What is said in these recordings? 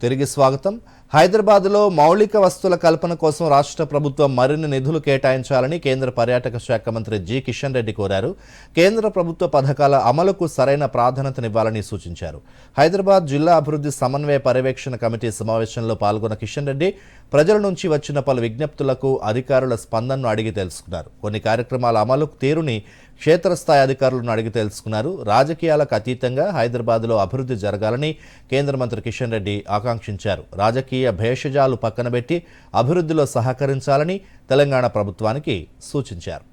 తిరిగి స్వాగతం. హైదరాబాద్లో మౌలిక వస్తువుల కల్పన కోసం రాష్ట్ర ప్రభుత్వం మరిన్ని నిధులు కేటాయించాలని కేంద్ర పర్యాటక శాఖ మంత్రి జి. కిషన్ రెడ్డి కోరారు. కేంద్ర ప్రభుత్వ పథకాల అమలుకు సరైన ప్రాధాన్యతనివ్వాలని సూచించారు. హైదరాబాద్ జిల్లా అభివృద్ధి సమన్వయ పర్యవేక్షణ కమిటీ సమావేశంలో పాల్గొన్న కిషన్ రెడ్డి ప్రజల నుంచి వచ్చిన పలు విజ్ఞప్తులకు అధికారుల స్పందనను అడిగి తెలుసుకున్నారు. కొన్ని కార్యక్రమాల అమలు తీరుని క్షేత్రస్థాయి అధికారులను అడిగి తెలుసుకున్నారు. రాజకీయాలకు అతీతంగా హైదరాబాద్లో అభివృద్ధి జరగాలని కేంద్ర మంత్రి కిషన్ రెడ్డి ఆకాంక్షించారు. రాజకీయ భేషజాలు పక్కనబెట్టి అభివృద్ధిలో సహకరించాలని తెలంగాణ ప్రభుత్వానికి సూచించారు.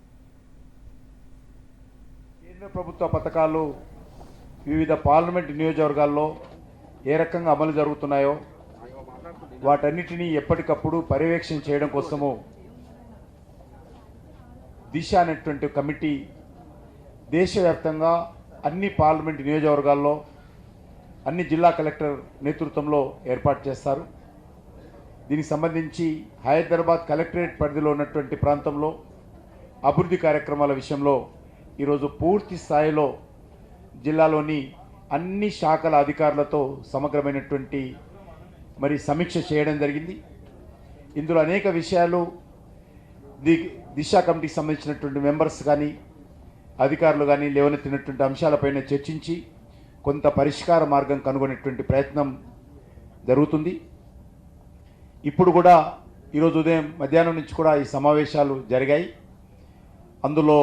కేంద్ర ప్రభుత్వ పథకాలు వివిధ పార్లమెంట్ నియోజకవర్గాల్లో ఏ రకంగా అమలు జరుగుతున్నాయో వాటన్నిటినీ ఎప్పటికప్పుడు పర్యవేక్షణ చేయడం కోసము దిశ అనేటువంటి కమిటీ దేశవ్యాప్తంగా అన్ని పార్లమెంట్ నియోజకవర్గాల్లో అన్ని జిల్లా కలెక్టర్ నేతృత్వంలో ఏర్పాటు చేస్తారు. దీనికి సంబంధించి హైదరాబాద్ కలెక్టరేట్ పరిధిలో ఉన్నటువంటి ప్రాంతంలో అభివృద్ధి కార్యక్రమాల విషయంలో ఈరోజు పూర్తి స్థాయిలో జిల్లాలోని అన్ని శాఖల అధికారులతో సమగ్రమైనటువంటి మరి సమీక్ష చేయడం జరిగింది. ఇందులో అనేక విషయాలు ది దిశ కమిటీకి సంబంధించినటువంటి మెంబర్స్ కానీ అధికారులు కానీ లేవనెత్తినటువంటి అంశాలపైన చర్చించి కొంత పరిష్కార మార్గం కనుగొనేటువంటి ప్రయత్నం జరుగుతుంది. ఇప్పుడు కూడా ఈరోజు ఉదయం మధ్యాహ్నం నుంచి కూడా ఈ సమావేశాలు జరిగాయి. అందులో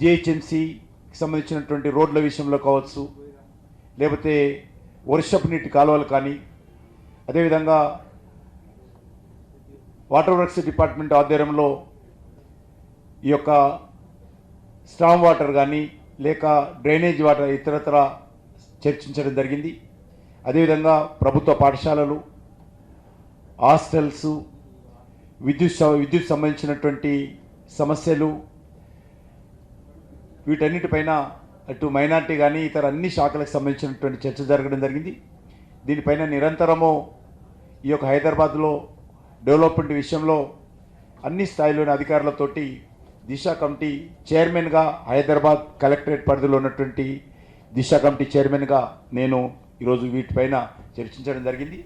జిహెచ్ఎంసీకి సంబంధించినటువంటి రోడ్ల విషయంలో కావచ్చు లేకపోతే వర్షపు నీటి కాలువలు కానీ అదేవిధంగా వాటర్ వర్క్స్ డిపార్ట్మెంట్ ఆధ్వర్యంలో ఈ యొక్క స్టామ్ వాటర్ కానీ లేక డ్రైనేజ్ వాటర్ ఇతరత్ర చర్చించడం జరిగింది. అదేవిధంగా ప్రభుత్వ పాఠశాలలు హాస్టల్స్ విద్యుత్ విద్యుత్ సంబంధించినటువంటి సమస్యలు వీటన్నిటిపైన అటు మైనార్టీ కానీ ఇతర అన్ని శాఖలకు సంబంధించినటువంటి చర్చ జరగడం జరిగింది. దీనిపైన నిరంతరము ఈ యొక్క హైదరాబాద్లో డెవలప్మెంట్ విషయంలో అన్ని స్థాయిలోని అధికారులతోటి దిశ కమిటీ చైర్మన్గా హైదరాబాద్ కలెక్టరేట్ పరిధిలో ఉన్నటువంటి దిశ కమిటీ చైర్మన్గా నేను ఈరోజు వీటిపైన చర్చించడం జరిగింది.